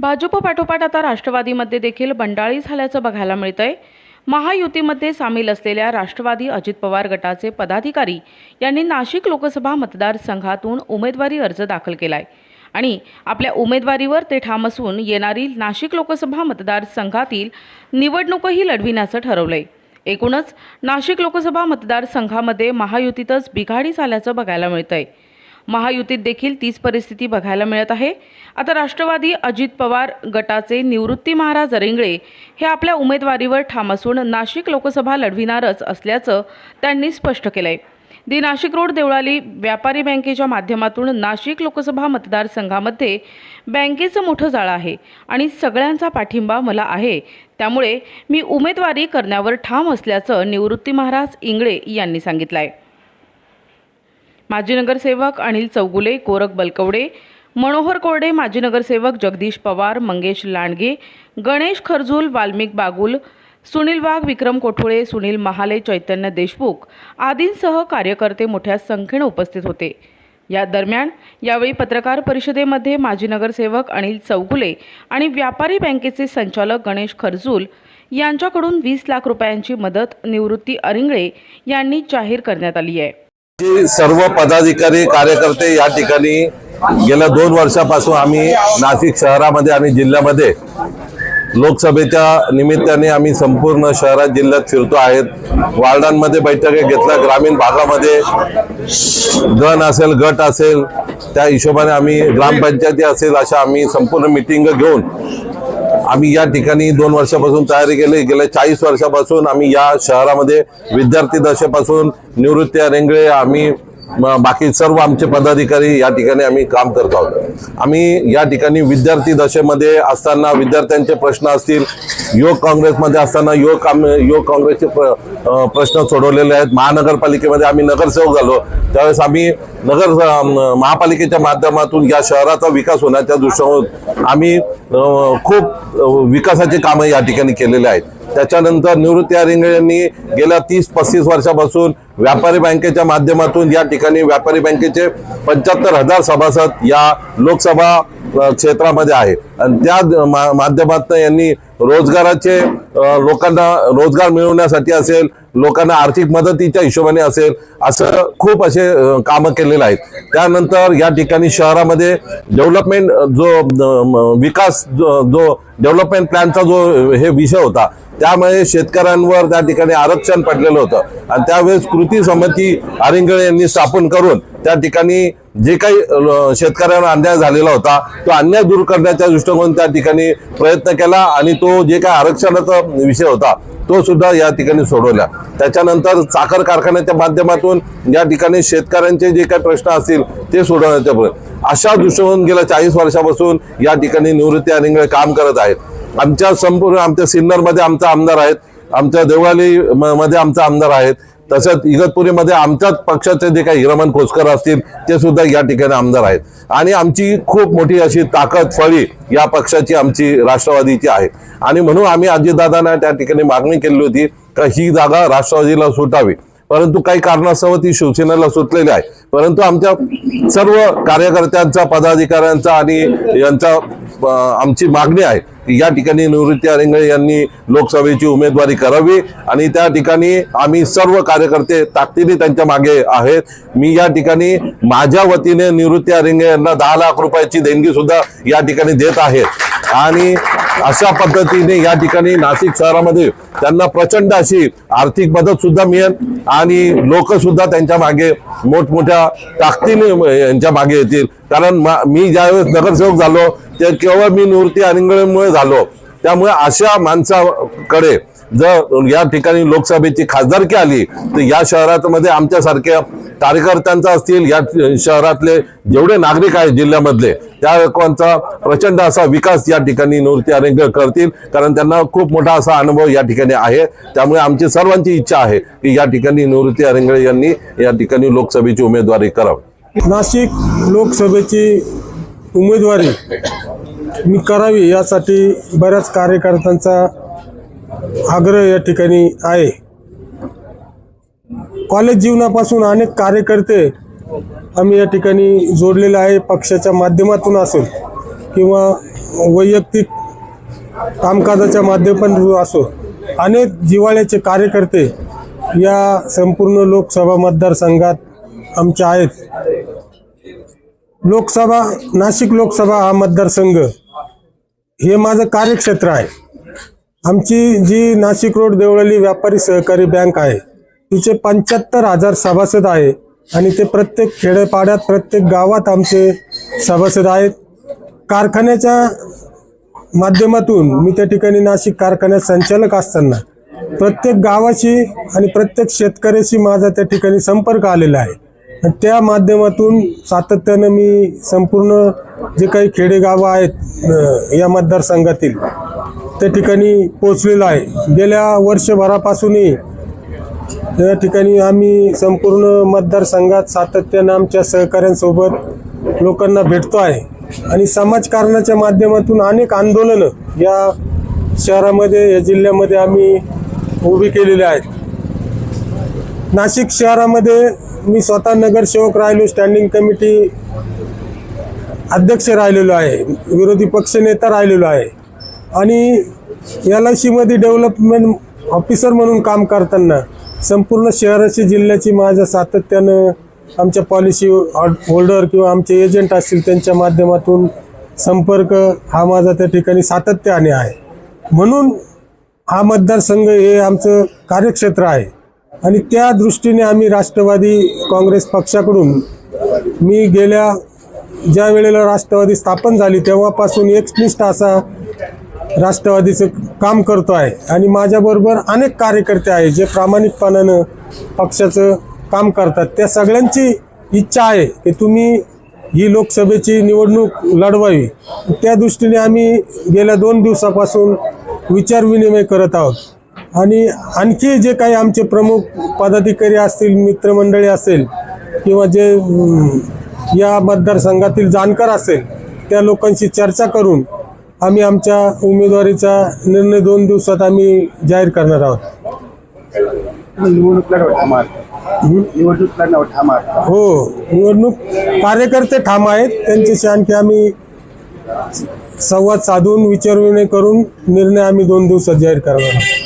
भाजप पाठोपाठ आता राष्ट्रवादीमध्ये देखील बंडाळी झाल्याचं बघायला मिळतंय. महायुतीमध्ये सामील असलेल्या राष्ट्रवादी अजित पवार गटाचे पदाधिकारी यांनी नाशिक लोकसभा मतदारसंघातून उमेदवारी अर्ज दाखल केलाय. आणि आपल्या उमेदवारीवर ते ठाम असून येणारी नाशिक लोकसभा मतदारसंघातील निवडणूकही लढविण्याचं ठरवलंय. एकूणच नाशिक लोकसभा मतदारसंघामध्ये महायुतीतच बिघाडी झाल्याचं बघायला मिळतंय. महायुतीत देखील तीच परिस्थिती बघायला मिळत आहे. आता राष्ट्रवादी अजित पवार गटाचे निवृत्ती महाराज रिंगळे हे आपल्या उमेदवारीवर ठाम असून नाशिक लोकसभा लढविणारच असल्याचं त्यांनी स्पष्ट केलंय. दी नाशिक रोड देवळाली व्यापारी बँकेच्या माध्यमातून नाशिक लोकसभा मतदारसंघामध्ये बँकेचं मोठं जाळं आहे आणि सगळ्यांचा पाठिंबा मला आहे. त्यामुळे मी उमेदवारी करण्यावर ठाम असल्याचं निवृत्ती महाराज इंगळे यांनी सांगितलं आहे माजी नगरसेवक अनिल चौगुले कोरक बलकवडे मनोहर कोरडे माजी नगरसेवक जगदीश पवार मंगेश लांडगे गणेश खरजूल वाल्मिक बागुल सुनील वाघ विक्रम कोठोळे सुनील महाले चैतन्य देशमुख आदींसह कार्यकर्ते मोठ्या संख्येनं उपस्थित होते. या दरम्यान यावेळी पत्रकार परिषदेमध्ये माजी नगरसेवक अनिल चौगुले आणि व्यापारी बँकेचे संचालक गणेश खरजूल यांच्याकडून वीस लाख रुपयांची मदत निवृत्ती अरिंगळे यांनी जाहीर करण्यात आली आहे. सर्व पदाधिकारी कार्यकर्ते या ठिकाणी गेल्या दोन वर्षापासून आम्ही नाशिक शहरामध्ये आणि जिल्ह्यामध्ये लोकसभेच्या निमित्ताने आम्ही संपूर्ण शहरात जिल्ह्यात फिरतो आहेत. वार्डांमध्ये बैठका घेतल्या ग्रामीण भागामध्ये गण असेल गट असेल त्या हिशोबाने आम्ही ग्रामपंचायती असेल अशा आम्ही संपूर्ण मिटिंग घेऊन आम्ही या ठिकाणी दोन वर्षापासून तयारी केली. गेल्या चाळीस वर्षापासून आम्ही या शहरामध्ये विद्यार्थी दशेपासून निवृत्ती रेंगळे आम्ही बाकी सर्व आमचे पदाधिकारी या ठिकाणी आम्ही काम करत आहोत. आम्ही या ठिकाणी विद्यार्थी दशेमध्ये असताना विद्यार्थ्यांचे प्रश्न असतील युवक काँग्रेसमध्ये असताना युवक काम युवक काँग्रेसचे प्र- प्रश्न सोडवलेले आहेत. महानगरपालिकेमध्ये आम्ही नगरसेवक झालो. त्यावेळेस आम्ही नगर महापालिकेच्या माध्यमातून या शहराचा विकास होण्याच्या दृष्टीने आम्ही खूप विकासाचे कामं या ठिकाणी केलेले आहेत. त्याच्यानंतर निवृत्ती अरिंगळे यांनी गेल्या तीस पस्तीस वर्षापासून व्यापारी बँकेच्या माध्यमातून या ठिकाणी व्यापारी बँकेचे पंच्याहत्तर हजार सभासद या लोकसभा क्षेत्रामध्ये आहे. आणि त्या मा- माध्यमातून यांनी रोजगाराचे लोकांना रोजगार मिळवण्यासाठी असेल लोकांना आर्थिक मदतीच्या हिशोबाने असेल असं खूप असे कामं केलेले आहेत. त्यानंतर या ठिकाणी शहरामध्ये डेव्हलपमेंट जो विकास जो जो डेव्हलपमेंट प्लॅनचा जो हे विषय होता त्यामुळे शेतकऱ्यांवर त्या ठिकाणी आरक्षण पडलेलं होतं. आणि त्यावेळेस कृती समिती आरिंगळे यांनी स्थापन करून त्या ठिकाणी जे काही शेतकऱ्यांना शेतकऱ्यांवर अन्याय झालेला होता तो अन्याय दूर करण्याच्या दृष्टिकोन त्या ठिकाणी प्रयत्न केला आणि तो जे काही आरक्षणाचा विषय होता तो सुद्धा या ठिकाणी सोडवला. त्याच्यानंतर साखर कारखान्याच्या माध्यमातून या ठिकाणी शेतकऱ्यांचे जे काही प्रश्न असतील ते सोडवण्याच्या प्रयत्न अशा दृष्टिकोन गेल्या चाळीस वर्षापासून या ठिकाणी निवृत्ती अनिंगळे काम करत आहेत. आमच्या संपूर्ण आमच्या सिन्नरमध्ये आमचा आमदार आहेत. आमच्या देवळाली मध्ये आमचा आमदार आहेत. तसंच इगतपुरीमध्ये आमच्याच पक्षाचे जे काही हिरमन खोसकर असतील ते सुद्धा या ठिकाणी आमदार आहेत. आणि आमची खूप मोठी अशी ताकद फळी या पक्षाची आमची राष्ट्रवादीची आहे. आणि म्हणून आम्ही अजितदादांना त्या ठिकाणी मागणी केली होती का ही जागा राष्ट्रवादीला सुटावी. परंतु काही कारणास्तव ती शिवसेनेला सुटलेली आहे. परंतु आमच्या सर्व कार्यकर्त्यांचा पदाधिकाऱ्यांचा आणि यांचा आमची मागणी आहे की या ठिकाणी निवृत्ती अरिंगळे यांनी लोकसभेची उमेदवारी करावी आणि त्या ठिकाणी आम्ही सर्व कार्यकर्ते ताकदीने त्यांच्या मागे आहेत. मी या ठिकाणी माझ्या वतीने निवृत्ती अरिंगे यांना दहा लाख रुपयाची देणगी सुद्धा या ठिकाणी देत आहे. आणि अशा पद्धतीने या ठिकाणी नाशिक शहरामध्ये त्यांना प्रचंड अशी आर्थिक मदत सुद्धा मिळेल आणि लोक सुद्धा त्यांच्या मागे मोठमोठ्या ताकदीने यांच्या मागे येतील. कारण मा- मी ज्यावेळेस नगरसेवक झालो ते केवळ मी निवृत्ती अनिंगळेमुळे झालो. त्यामुळे अशा माणसाकडे जर या ठिकाणी लोकसभेची खासदारकी आली तर या शहरामध्ये आमच्यासारख्या कार्यकर्त्यांचा असतील या शहरातले जेवढे नागरिक आहेत जिल्ह्यामधले त्या लोकांचा प्रचंड असा विकास या ठिकाणी निवृत्ती अरेंगर करतील कारण त्यांना खूप मोठा असा अनुभव या ठिकाणी आहे. त्यामुळे आमची सर्वांची इच्छा आहे की या ठिकाणी निवृत्ती अरेंगळे यांनी या ठिकाणी लोकसभेची उमेदवारी करावी. नाशिक लोकसभेची उमेदवारी मी करावी यासाठी बऱ्याच कार्यकर्त्यांचा आग्रह या ठिकाणी आहे. कॉलेज जीवनापासून अनेक कार्यकर्ते आम्ही या ठिकाणी जोडलेले आहे. पक्षाच्या माध्यमातून असेल किंवा वैयक्तिक कामकाजाच्या माध्यमातून असो अनेक जिवाळ्याचे कार्यकर्ते या संपूर्ण लोकसभा मतदारसंघात आमचे आहेत. लोकसभा नाशिक लोकसभा हा मतदारसंघ हे माझं कार्यक्षेत्र आहे. आमची जी नाशिक रोड देवळाली व्यापारी सहकारी बँक आहे तिचे पंच्याहत्तर हजार सभासद आहे आणि ते प्रत्येक खेडेपाड्यात प्रत्येक गावात आमचे सभासद आहेत. कारखान्याच्या माध्यमातून मी त्या ठिकाणी नाशिक कारखान्यात संचालक असताना प्रत्येक गावाशी आणि प्रत्येक शेतकऱ्याशी माझा त्या ठिकाणी संपर्क आलेला आहे. त्या माध्यमातून सातत्यानं मी संपूर्ण जे काही खेडेगावं आहेत या मतदारसंघातील त्या ठिकाणी पोचलेलो आहे. गेल्या वर्षभरापासूनही या ठिकाणी आम्ही संपूर्ण मतदारसंघात सातत्यानं आमच्या सहकाऱ्यांसोबत लोकांना भेटतो आहे. आणि समाजकारणाच्या माध्यमातून अनेक आंदोलनं या शहरामध्ये या जिल्ह्यामध्ये आम्ही उभी केलेली आहेत. नाशिक शहरामध्ये मी स्वतः नगरसेवक राहिलो स्टँडिंग कमिटी अध्यक्ष राहिलेलो आहे विरोधी पक्षनेता राहिलेलो आहे. आणि एल आय सीमध्ये डेव्हलपमेंट ऑफिसर म्हणून काम करताना संपूर्ण शहराची जिल्ह्याची माझ्या सातत्यानं आमच्या पॉलिसी होल्डर किंवा आमचे एजंट असतील त्यांच्या माध्यमातून संपर्क हा माझा त्या ठिकाणी सातत्याने आहे. म्हणून हा मतदारसंघ हे आमचं कार्यक्षेत्र आहे. आणि त्या दृष्टीने आम्ही राष्ट्रवादी काँग्रेस पक्षाकडून मी गेल्या ज्या वेळेला राष्ट्रवादी स्थापन झाली तेव्हापासून एकनिष्ठ असा राष्ट्रवादीचं काम करतो आहे. आणि माझ्याबरोबर अनेक कार्यकर्ते आहे जे प्रामाणिकपणानं पक्षाचं काम करतात. त्या सगळ्यांची इच्छा आहे की तुम्ही ही लोकसभेची निवडणूक लढवावी. त्या दृष्टीने आम्ही गेल्या दोन दिवसापासून विचारविनिमय करत आहोत. आणि आणखी जे काही आमचे प्रमुख पदाधिकारी असतील मित्रमंडळी असेल किंवा जे या मतदारसंघातील जाणकार असेल त्या लोकांशी चर्चा करून आम्ही आमच्या उमेदवारीचा निर्णय दोन दिवसात आम्ही जाहीर करणार आहोत. निवडणूक निवडणूक हो. निवडणूक कार्यकर्ते ठाम आहेत. त्यांच्याशी आणखी आम्ही संवाद साधून विचारविनय करून निर्णय आम्ही दोन दिवसात जाहीर करणार आहोत.